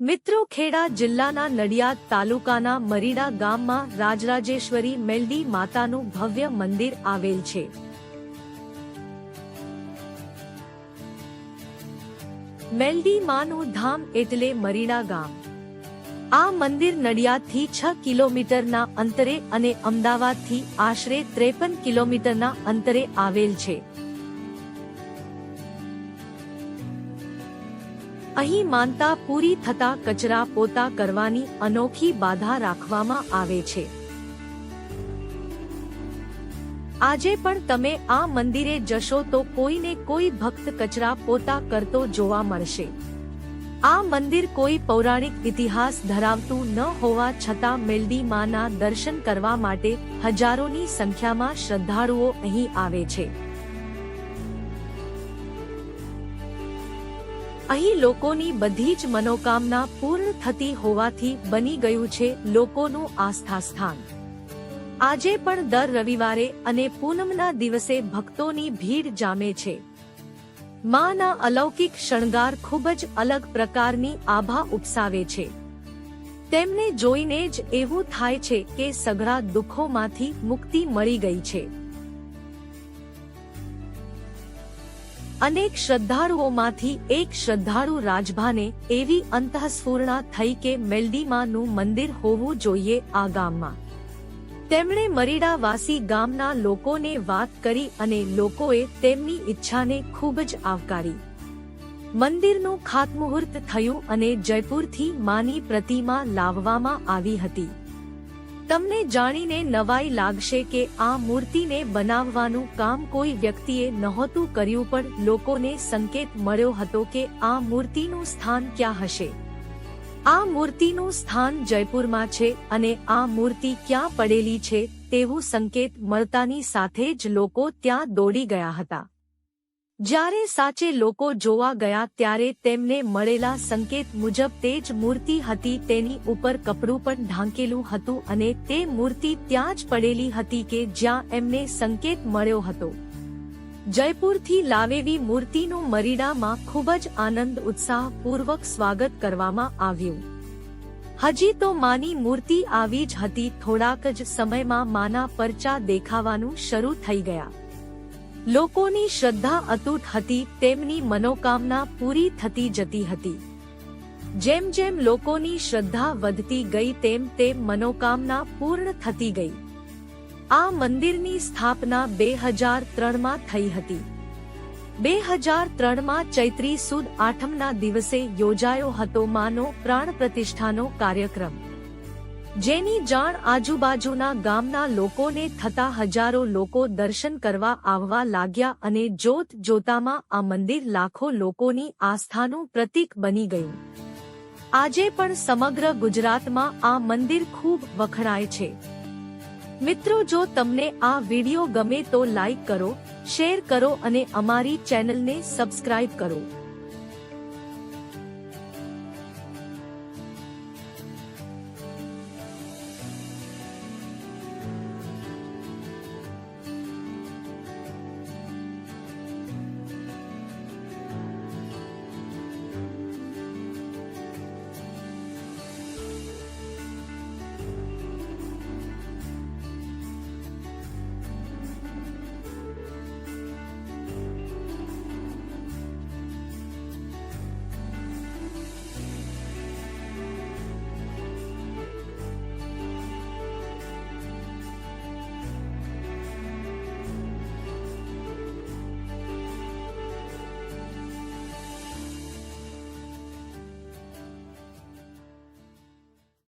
મિત્રો ખેડા જિલ્લાના નડિયાદ તાલુકાના મરીડા ગામમાં રાજરાજેશ્વરી મેલડી માતાનું ભવ્ય મંદિર આવેલ છે. મેલડી માનું ધામ એટલે મરીડા ગામ. આ મંદિર નડિયાદથી છ કિલોમીટરના અંતરે અને અમદાવાદથી આશરે ત્રેપન કિલોમીટરના અંતરે આવેલ છે. અહીં માનતા પૂરી થતા કચરા પોતા કરવાની અનોખી બાધા રાખવામાં આવે છે. આજે પણ તમે આ મંદિરે જશો તો કોઈને કોઈ ભક્ત કચરા પોતા કરતો જોવા મળશે. આ મંદિર કોઈ પૌરાણિક ઇતિહાસ ધરાવતું ન હોવા છતાં મેલડી માના દર્શન કરવા માટે હજારોની સંખ્યામાં શ્રદ્ધાળુઓ અહીં આવે છે. અહીં લોકોની બધી જ મનોકામના પૂર્ણ થતી હોવાથી બની ગયું છે લોકોનું આસ્થા સ્થાન આજે પણ દર રવિવારે અને પૂનમના દિવસે ભક્તોની ભીડ જામે છે. માના અલૌકિક શણગાર ખૂબ જ અલગ પ્રકારની આભા ઉપસાવે છે. તેમને જોઈને જ એવું થાય છે કે સઘળા દુઃખોમાંથી મુક્તિ મળી ગઈ છે. અનેક શ્રદ્ધાળુઓમાંથી એક શ્રદ્ધાળુ રાજભાને એવી અંતઃસ્ફૂર્ણા થઈ કે મેલડીમાનું મંદિર હોવું જોઈએ આ ગામમાં. તેમણે મરીડાવાસી ગામના લોકોને વાત કરી અને લોકોએ તેમની ઈચ્છાને ખૂબ જ આવકારી. મંદિરનું ખાતમુહૂર્ત થયું અને જયપુરથી માની પ્રતિમા લાવવામાં આવી હતી. તમને જાણીને નવાઈ લાગશે કે આ મૂર્તિને બનાવવાનું કામ કોઈ વ્યક્તિએ નહોતું કર્યું પણ લોકોને સંકેત મળ્યો હતો કે આ મૂર્તિનું સ્થાન ક્યાં હશે. આ મૂર્તિનું સ્થાન જયપુરમાં છે અને આ મૂર્તિ ક્યાં પડેલી છે તેવું સંકેત મળતાની સાથે જ લોકો ત્યાં દોડી ગયા હતા. જ્યારે સાચે લોકો જોવા ગયા ત્યારે તેમને મળેલા સંકેત મુજબ તે જ મૂર્તિ હતી તેની ઉપર કપડું પણ ઢાંકેલું હતું અને તે મૂર્તિ ત્યાં જ પડેલી હતી કે જ્યાં એમને સંકેત મળ્યો હતો. જયપુરથી લાવેલી મૂર્તિનું મરીડામાં ખૂબ જ આનંદ ઉત્સાહપૂર્વક સ્વાગત કરવામાં આવ્યું. હજી તો માની મૂર્તિ આવી જ હતી, થોડાક જ સમયમાં માના પરચા દેખાવાનું શરૂ થઈ ગયા. લોકોની શ્રદ્ધા અતૂટ હતી, તેમની મનોકામના પૂરી થતી જતી હતી. જેમ જેમ લોકોની શ્રદ્ધા વધતી ગઈ, તેમ તેમ મનોકામના પૂર્ણ થતી ગઈ. આ મંદિરની સ્થાપના બે હજાર ત્રણમાં થઈ હતી. બે હજાર ત્રણમાં ચૈત્રી સુદ આઠમના દિવસે યોજાયો હતો માનો પ્રાણ પ્રતિષ્ઠાનો કાર્યક્રમ. જેની જાણ આજુબાજુના ગામના લોકોને થતા હજારો લોકો દર્શન કરવા આવવા લાગ્યા અને જોત જોતામાં આ મંદિર લાખો લોકોની આસ્થાનું પ્રતીક બની ગયું. આજે પણ સમગ્ર ગુજરાતમાં આ મંદિર ખૂબ વખણાય છે. મિત્રો, જો તમને આ વિડિયો ગમે તો લાઈક કરો, શેર કરો અને અમારી ચેનલને સબસ્ક્રાઇબ કરો.